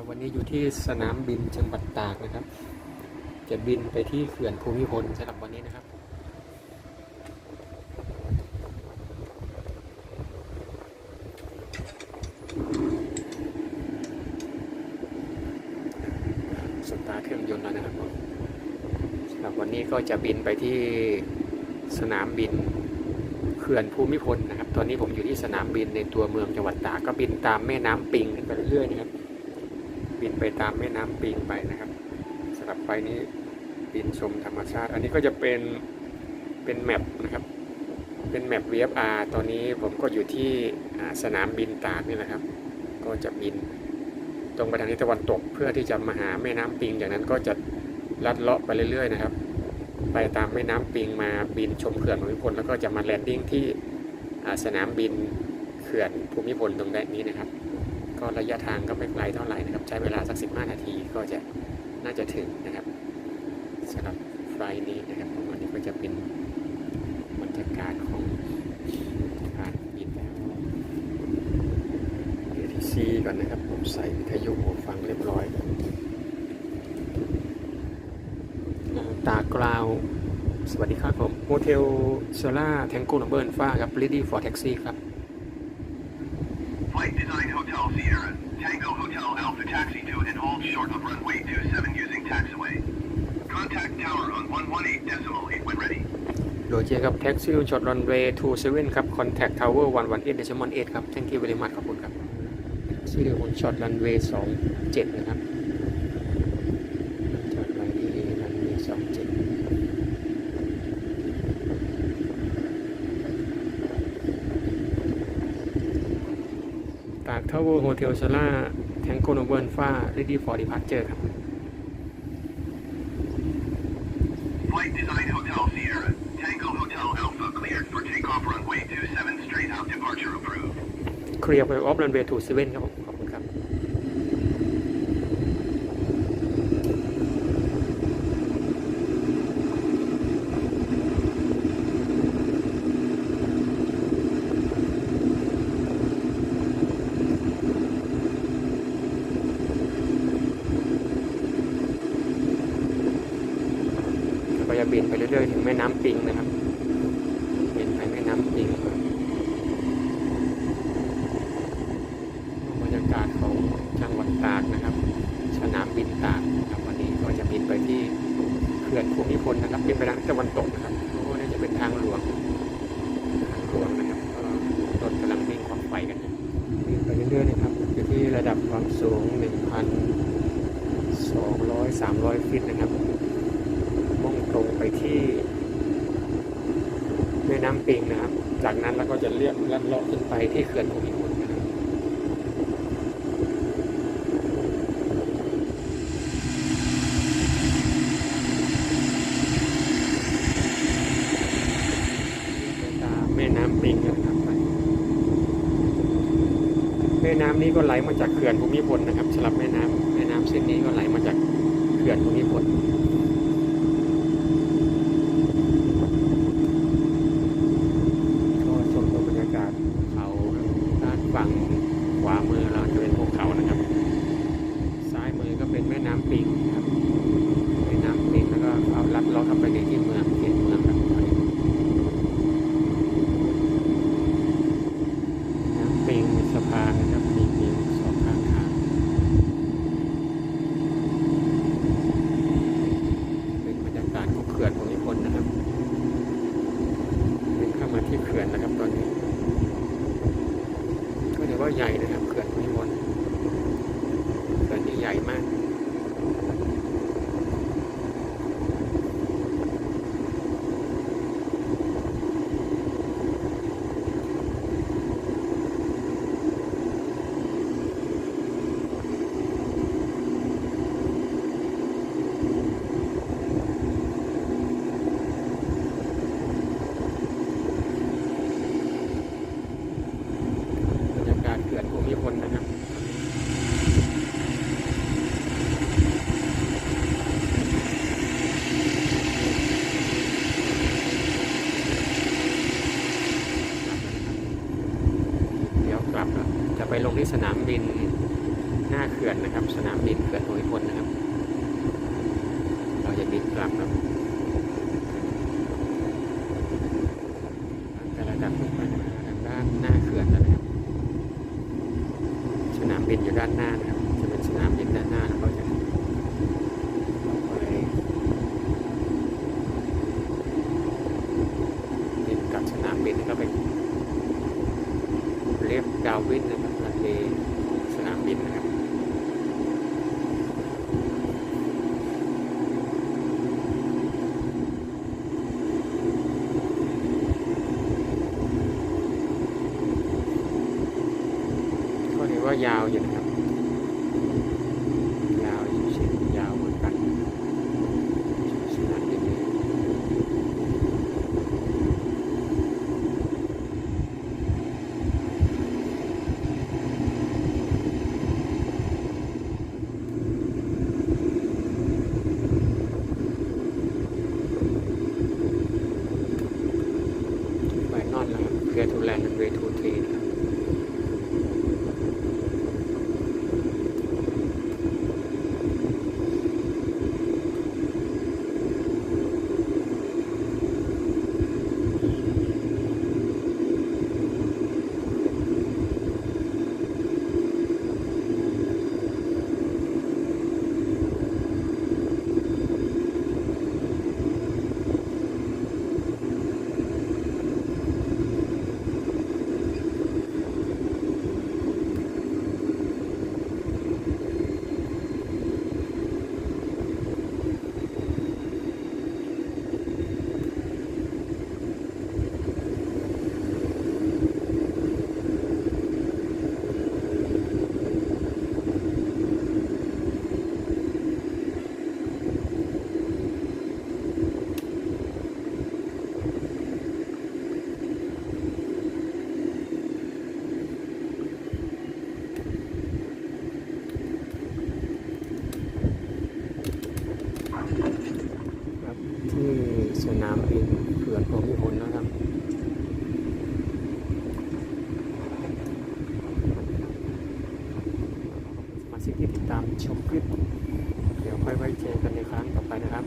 ครับวันนี้อยู่ที่สนามบินจังหวัดตากนะครับ จะบินไปที่เขื่อนภูมิพลสำหรับวันนี้นะครับสตาร์เครื่องยนต์แล้วนะครับสำหรับวันนี้ก็จะบินไปที่สนามบินเขื่อนภูมิพลนะครับ ตอนนี้ผมอยู่ที่สนามบินในตัวเมืองจังหวัดตากก็บินตามแม่น้ำปิงขึ้นไปเรื่อยๆนะครับ บินไปตามแม่น้ำปิงไปนะครับสำหรับไฟนี้บินชมธรรมชาติ อันนี้ก็จะเป็นเป็นแมปนะครับ เป็นแมป VFR ตอนนี้ผมก็อยู่ที่สนามบินตากนี่แหละครับ ก็จะบินตรงไปทางทิศตะวันตก เพื่อที่จะมาหาแม่น้ำปิง จากนั้นก็จะลัดเลาะไปเรื่อย ๆ นะครับ ไปตามแม่น้ำปิงมาบินชมเขื่อนภูมิพลแล้วก็จะมาแลนดิ้งที่สนามบินเขื่อนภูมิพลตรงนี้นะครับ ก็ระยะทางก็ไม่ไกลเท่าไหร่นะครับ ใช้เวลาสัก 15 นาทีก็จะน่าจะถึงนะครับสำหรับไฟนี้นะครับวันนี้ก็จะเป็นบรรยากาศของการบินแล้วเดี๋ยวที่ซีก่อนนะครับ ผมใส่วิทยุหูฟังเรียบร้อย ตากราวสวัสดีครับผมโฮเทลโซล่าแทงโกนเบิร์นฟ้าครับ ready for taxi ครับ Flight Design Hotel Sierra, Tango Hotel Alpha Taxi to and hold short of runway 27 using taxiway. Contact tower on 118 decimal 8 when ready. โดยเจครับแท็กซี่ช็อตรันเวย์ทูเซเว่นครับคอนแทคทาวเวอร์วันวันเอ็ดเดซิมอนเอ็ดครับ thank you very much ขอบคุณครับซี่เดียวบนช็อตรันเวย์สองเจ็ดนะครับจอดไว้ที่รันเวย์สองเจ็ด ตากทาวเวอร์โฮเทลซาร่าแทงโกโนเบิร์นฟ้า ready for departure ครับ Flight Design Hotel Sierra, Tango Hotel Alpha cleared for takeoff runway 27 straight out departure approved. เคลียร์ไปออฟรันเวย์ทูเซเว่นครับผมขอบคุณครับ ก็จะบิน ไปเรื่อยๆถึงแม่น้ำปิงนะครับบินไปแม่น้ำปิงบรรยากาศของจังหวัดตากนะครับ สนามบินตากครับวันนี้ก็จะบินไปที่เขื่อนภูมิพลนะครับบินไปทางตะวันตกนะครับโอ้น่าจะเป็นทางหลวงทางหลวงนะครับก็รถกำลังวิ่งความไฟกันอยู่วิ่งไปเรื่อยๆนะครับอยู่ที่ระดับความสูง 1,200 300 ฟิตนะครับมุ่งตรงไป ที่แม่น้ำปิงนะครับ จากนั้นแล้วก็จะเลี้ยวลัดเลาะขึ้นไปที่เขื่อนภูมิพลนะครับตามแม่น้ำปิงนะครับไปแม่น้ำนี้ก็ไหลมาจากเขื่อนภูมิพลนะครับสลับแม่น้ำแม่น้ำเส้นนี้ก็ไหลมาจากเขื่อนภูมิพลก็ชมดูบรรยากาศเขาด้านฝั่งขวามือเราจะเป็นภูเขานะครับ ซ้ายมือก็เป็นแม่น้ำปิงนะครับแม่น้ำปิงแล้วก็เอาลัดเลาะเข้าไปในที่เมืองเขตเมืองครับ น้ำปิงมีสะพานนะครับ มีปิงสองข้างทาง เป็นบรรยากาศของเขื่อนภูมิพลนะครับเป็นเข้ามาที่เขื่อนนะครับตอนนี้ ก็ถือว่าใหญ่นะครับเขื่อนภูมิพลเขื่อนที่ใหญ่มาก บรรยากาศเขื่อนภูมิพลนะครับ เดี๋ยวกลับแล้วจะไปลง ที่สนามบินหน้าเขื่อนนะครับ สนามบินเขื่อนภูมิพลนะครับ เราจะบินกลับครับแต่ระดับลงไปนะครับทางด้านหน้าเขื่อนนะครับ สนามบินอยู่ด้านหน้านะครับ จะเป็นสนามบินด้านหน้าแล้วก็จะไปบินกลับสนามบินแล้วก็ไปเรียกดาววินนะครับรันเวย์สนามบินนะครับ ก็ยาวอยู่นะครับ ยาวอยู่เช่นยาวเหมือนกันสนามบินนี้ไปนอนแล้วครับเคลียร์ทูแลนด์เวทูเทนะครับที่สนามบินเขื่อนภูมิพลนะครับ สิที่ติดตามชมคลิป เดี๋ยวค่อยไว้เจอกันในครั้งต่อไปนะครับ